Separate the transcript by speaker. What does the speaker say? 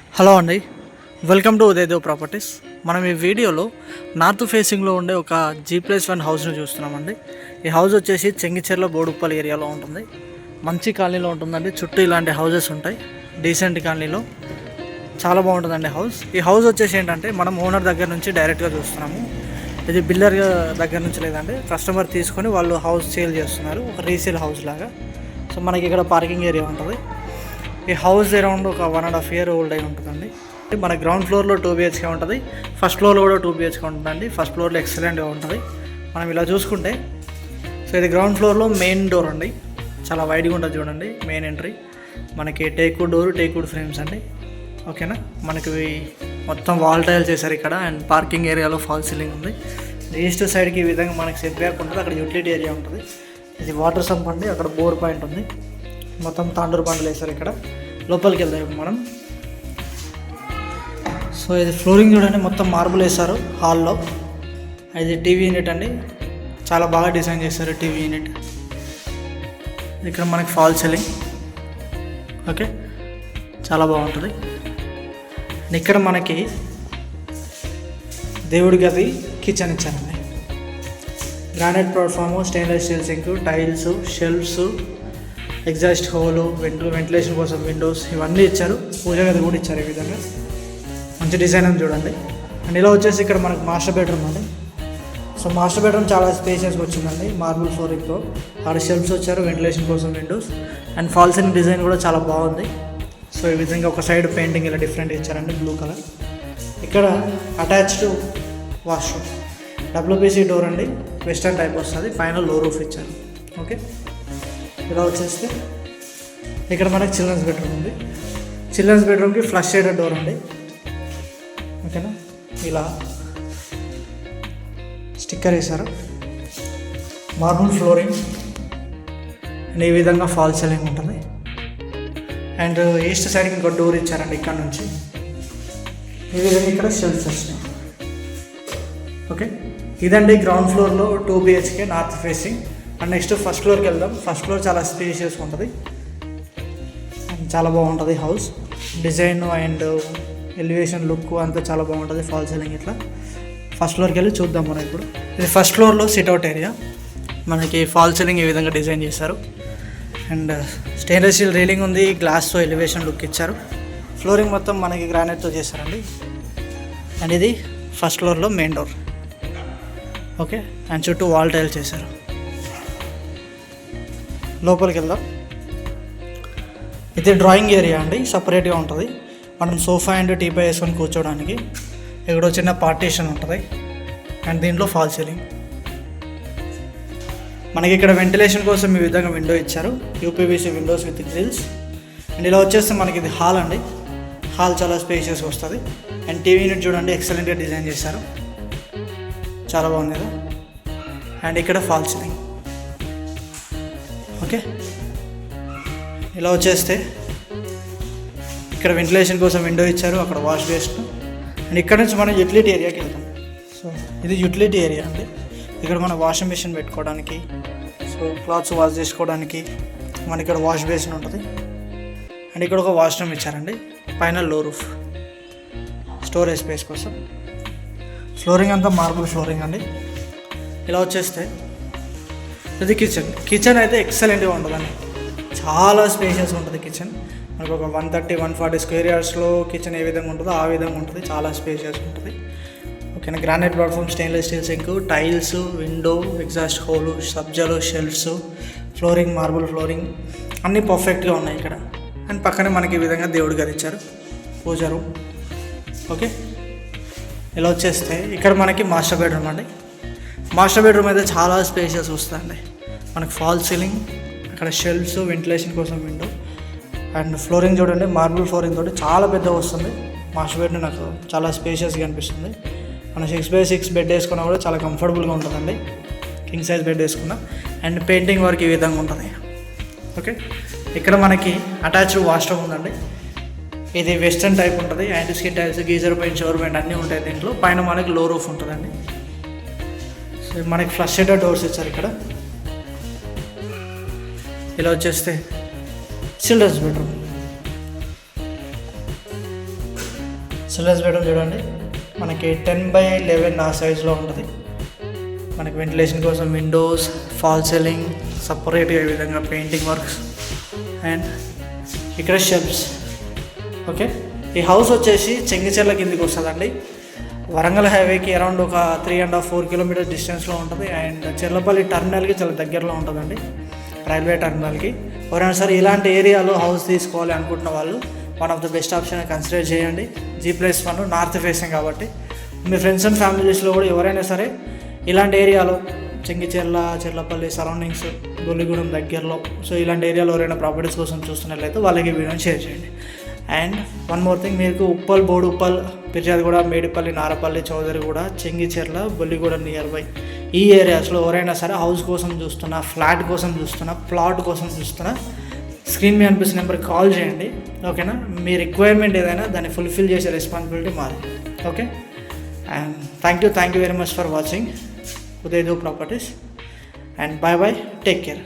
Speaker 1: Hello అండి. Welcome to Udayadev properties. మనం ఈ వీడియోలో నార్త్ ఫేసింగ్లో ఉండే ఒక జీ ప్లస్ వన్ హౌస్ను చూస్తున్నామండి. ఈ హౌస్ వచ్చేసి చెంగిచెర్ల బోడుప్పల్ ఏరియాలో ఉంటుంది. మంచి కాలనీలో ఉంటుందండి. చుట్టూ ఇలాంటి హౌజెస్ ఉంటాయి. డీసెంట్ కాలనీలో చాలా బాగుంటుందండి హౌస్. ఈ హౌస్ వచ్చేసి ఏంటంటే మనం ఓనర్ దగ్గర నుంచి డైరెక్ట్గా చూస్తున్నాము. ఇది బిల్డర్ దగ్గర నుంచి లేదండి. కస్టమర్ తీసుకొని వాళ్ళు హౌస్ సేల్ చేస్తున్నారు. ఒక రీసేల్ హౌస్ లాగా. సో మనకి ఇక్కడ పార్కింగ్ ఏరియా ఉంటుంది. ఈ హౌస్ అరౌండ్ ఒక one and half year old అయి ఉంటుందండి. మన గ్రౌండ్ ఫ్లోర్లో టూ బిహెచ్కే ఉంటుంది. ఫస్ట్ ఫ్లోర్లో కూడా టూ బిహెచ్కే ఉంటుందండి. ఫస్ట్ ఫ్లోర్లో ఎక్సలెంట్గా ఉంటుంది. మనం ఇలా చూసుకుంటే సో ఇది గ్రౌండ్ ఫ్లోర్లో మెయిన్ డోర్ అండి. చాలా వైడ్గా ఉంటుంది చూడండి మెయిన్ ఎంట్రీ మనకి టేక్వుడ్ డోర్ టేక్వుడ్ ఫ్రేమ్స్ అండి. ఓకేనా మనకి మొత్తం వాల్ టైల్ చేశారు ఇక్కడ అండ్ పార్కింగ్ ఏరియాలో ఫాల్ సీలింగ్ ఉంది. ఈస్ట్ సైడ్కి ఈ విధంగా మనకి సెట్ బ్యాక్ ఉంటుంది. అక్కడ యూటిలిటీ ఏరియా ఉంటుంది. ఇది వాటర్ సంప్ అండి. అక్కడ బోర్ పాయింట్ ఉంది. మొత్తం తాండూరు బండలు వేశారు ఇక్కడ. లోపలికి వెళ్దాం ఇప్పుడు మనం. సో ఇది ఫ్లోరింగ్ చూడండి మొత్తం మార్బుల్ వేశారు హాల్లో. ఇది టీవీ యూనిట్ అండి. చాలా బాగా డిజైన్ చేశారు టీవీ యూనిట్. ఇక్కడ మనకి ఫాల్ సీలింగ్. ఓకే? చాలా బాగుంటుంది. ఇక్కడ మనకి దేవుడి గది కిచెన్ ఇచ్చారండి. Granite platform stainless steel sink tiles shelves exhaust hole వెంట వెంటిలేషన్ కోసం విండోస్ ఇవన్నీ ఇచ్చారు. పూజ గది కూడా ఇచ్చారు ఈ విధంగా. మంచి డిజైన్ అని చూడండి. అండ్ ఇలా వచ్చేసి ఇక్కడ మనకు మాస్టర్ బెడ్రూమ్ అండి. సో మాస్టర్ బెడ్రూమ్ చాలా స్పేషియస్గా వచ్చిందండి. మార్బుల్ ఫ్లోరింగ్తో ఆడ షెల్ఫ్స్ వచ్చారు వెంటిలేషన్ కోసం విండోస్ అండ్ ఫాల్సింగ్ డిజైన్ కూడా చాలా బాగుంది. సో ఈ విధంగా ఒక సైడ్ పెయింటింగ్ ఇలా డిఫరెంట్ ఇచ్చారండి బ్లూ కలర్ ఇక్కడ అటాచ్డ్ వాష్రూమ్ డబ్ల్యూపీసీ డోర్ అండి. వెస్టర్న్ టైప్ వస్తుంది. పైన లో రూఫ్ ఇచ్చారు. ఓకే ఇలా వచ్చేస్తే ఇక్కడ మనకి చిల్డ్రన్స్ బెడ్రూమ్ ఉంది. చిల్డ్రన్స్ బెడ్రూమ్కి ఫ్లష్ షేడెడ్ డోర్ అండి ఓకేనా? ఇలా స్టిక్కర్ వేశారు. మార్బుల్ ఫ్లోరింగ్ అండ్ ఈ విధంగా ఫాల్ సీలింగ్ ఉంటుంది. అండ్ ఈస్ట్ సైడ్కి ఇంకో డోర్ ఇచ్చారండి ఇక్కడ నుంచి. ఈ విధంగా ఇక్కడ షెల్ఫ్స్ వచ్చినాయి ఓకే? ఇదండి గ్రౌండ్ ఫ్లోర్లో two BHK north facing and next first ఫ్లోర్కి వెళ్దాం. ఫస్ట్ ఫ్లోర్ చాలా స్పేషియస్ ఉంటుంది. చాలా బాగుంటుంది house. Design and elevation look అంతా చాలా బాగుంటుంది ఫాల్ సీలింగ్ ఇట్లా. ఫస్ట్ ఫ్లోర్కి వెళ్ళి చూద్దాం మనం ఇప్పుడు. ఇది ఫస్ట్ ఫ్లోర్లో సిట్అవుట్ ఏరియా మనకి ఫాల్ సీలింగ్ ఈ విధంగా డిజైన్ చేశారు. అండ్ స్టెయిన్లెస్ స్టీల్ రీలింగ్ ఉంది గ్లాస్తో ఎలివేషన్ లుక్ ఇచ్చారు. ఫ్లోరింగ్ మొత్తం మనకి గ్రానైట్తో చేశారండి. అండ్ ఇది ఫస్ట్ ఫ్లోర్లో మెయిన్ డోర్ ఓకే? అండ్ చుట్టూ వాల్ టైల్ చేశారు. లోపలికి వెళ్దాం ఇది డ్రాయింగ్ ఏరియా అండి సపరేట్గా ఉంటుంది. మనం సోఫా అండ్ టీపై వేసుకొని కూర్చోవడానికి ఇక్కడ చిన్న పార్టీషన్ ఉంటుంది. అండ్ దీంట్లో ఫాల్ సీలింగ్. మనకి ఇక్కడ వెంటిలేషన్ కోసం ఈ విధంగా విండో ఇచ్చారు. UPVC windows with grills. And ఇలా వచ్చేస్తే మనకి ఇది హాల్ అండి. హాల్ చాలా స్పేషియస్ వస్తుంది. అండ్ టీవీ యూనిట్ చూడండి ఎక్సలెంట్గా డిజైన్ చేశారు. చాలా బాగుంది కదా. అండ్ ఇక్కడ ఫాల్ సీలింగ్. ఓకే. ఇలా వచ్చేస్తే ఇక్కడ వెంటిలేషన్ కోసం విండో ఇచ్చారు అక్కడ వాష్ బేసిన్ అండ్ ఇక్కడ నుంచి మనం యూటిలిటీ ఏరియాకి వెళ్తాం. సో ఇది యూటిలిటీ ఏరియా అండి. ఇక్కడ మనం వాషింగ్ మిషన్ పెట్టుకోవడానికి సో క్లాత్స్ వాష్ చేసుకోవడానికి మన ఇక్కడ వాష్ బేసిన్ ఉంటుంది. అండ్ ఇక్కడ ఒక వాష్రూమ్ ఇచ్చారండి. పైన లో రూఫ్ స్టోరేజ్ స్పేస్ కోసం. ఫ్లోరింగ్ అంతా మార్బుల్ ఫ్లోరింగ్ అండి. ఇలా వచ్చేస్తే ఇది కిచెన్ కిచెన్ అయితే ఎక్సలెంట్గా ఉంటుందండి. చాలా స్పేషియస్ ఉంటుంది కిచెన్ మనకు ఒక one thirty one forty square ఇయర్స్లో కిచెన్ ఏ విధంగా ఉంటుందో ఆ విధంగా ఉంటుంది. చాలా స్పేషియస్ ఉంటుంది. ఓకేనా granite platform stainless steel sink tiles window exhaust hole సబ్జాలు shelves flooring marble flooring అన్నీ పర్ఫెక్ట్గా ఉన్నాయి ఇక్కడ. అండ్ పక్కనే మనకి ఈ విధంగా దేవుడు గారు ఇచ్చారు. పూజ రూమ్ ఓకే ఇలా వచ్చేస్తే ఇక్కడ మనకి మాస్టర్ బెడ్రూమ్ అండి. మాస్టర్ బెడ్రూమ్ అయితే చాలా స్పేషియస్ వస్తుంది మనకు ఫాల్ సీలింగ్ అక్కడ షెల్ఫ్స్ వెంటిలేషన్ కోసం విండో అండ్ ఫ్లోరింగ్ చూడండి మార్బుల్ ఫ్లోరింగ్ తోటి చాలా పెద్దగా వస్తుంది. మాస్టర్ బెడ్రూమ్ నాకు చాలా స్పేషియస్గా అనిపిస్తుంది. మనం సిక్స్ బై సిక్స్ బెడ్ వేసుకున్నా కూడా చాలా కంఫర్టబుల్గా ఉంటుందండి. కింగ్ సైజ్ బెడ్ వేసుకున్నా అండ్ పెయింటింగ్ వర్క్ ఈ విధంగా ఉంటుంది. ఓకే ఇక్కడ మనకి అటాచ్డ్ వాష్రూమ్ ఉందండి. ఇది వెస్టర్న్ టైప్ ఉంటుంది. Anti skin tiles geyser paint shower paint అన్నీ ఉంటాయి దీంట్లో. పైన మనకి లో రూఫ్ ఉంటుందండి. మనకి ఫ్లష్ అయ్యే డోర్స్ ఇచ్చారు ఇక్కడ. ఇలా వచ్చేస్తే చిల్డ్రన్స్ బెడ్రూమ్ చిల్డ్రన్స్ బెడ్రూమ్ చూడండి. మనకి టెన్ బై లెవెన్ ఆ సైజులో ఉంటుంది. మనకి వెంటిలేషన్ కోసం విండోస్ ఫాల్ సీలింగ్ సపరేట్గా ఈ విధంగా పెయింటింగ్ వర్క్స్ అండ్ ఇక్కడ షెల్ఫ్స్ ఓకే ఈ హౌస్ వచ్చేసి చెంగిచెర్ల కిందికి వస్తుందండి. వరంగల్ హైవేకి అరౌండ్ ఒక three and half four kilometres డిస్టెన్స్లో ఉంటుంది. అండ్ చెర్లపల్లి టర్మినల్కి చాలా దగ్గరలో ఉంటుందండి. రైల్వే టర్మినల్కి. ఎవరైనా సరే ఇలాంటి ఏరియాలో హౌస్ తీసుకోవాలి అనుకుంటున్న వాళ్ళు one of the best option consider చేయండి. G plus one north facing కాబట్టి. మీ ఫ్రెండ్స్ అండ్ ఫ్యామిలీస్లో కూడా ఎవరైనా సరే ఇలాంటి ఏరియాలో చెంగిచెర్ల చెర్లపల్లి సరౌండింగ్స్ గొల్లిగూడెం దగ్గరలో సో ఇలాంటి ఏరియాలో ఎవరైనా ప్రాపర్టీస్ కోసం చూస్తున్నట్లయితే వాళ్ళకి వీడియోని షేర్ చేయండి. అండ్ వన్ మోర్ థింగ్ మీకు ఉప్పల్ బోడుప్పల్ పిర్జాదిగూడ మేడిపల్లి నారపల్లి చౌదరి కూడా చెంగిచెర్ల బొల్లిగూడ నియర్ బై ఈ ఏరియాస్లో ఎవరైనా సరే హౌస్ కోసం చూస్తున్నా ఫ్లాట్ కోసం చూస్తున్నా ప్లాట్ కోసం చూస్తున్నా స్క్రీన్ మీ అనిపిస్తున్న నెంబర్కి కాల్ చేయండి. ఓకేనా మీ రిక్వైర్మెంట్ ఏదైనా దాన్ని ఫుల్ఫిల్ చేసే రెస్పాన్సిబిలిటీ మాది. Okay and thank you thank you very much for watching ఉదయదు properties and bye bye take care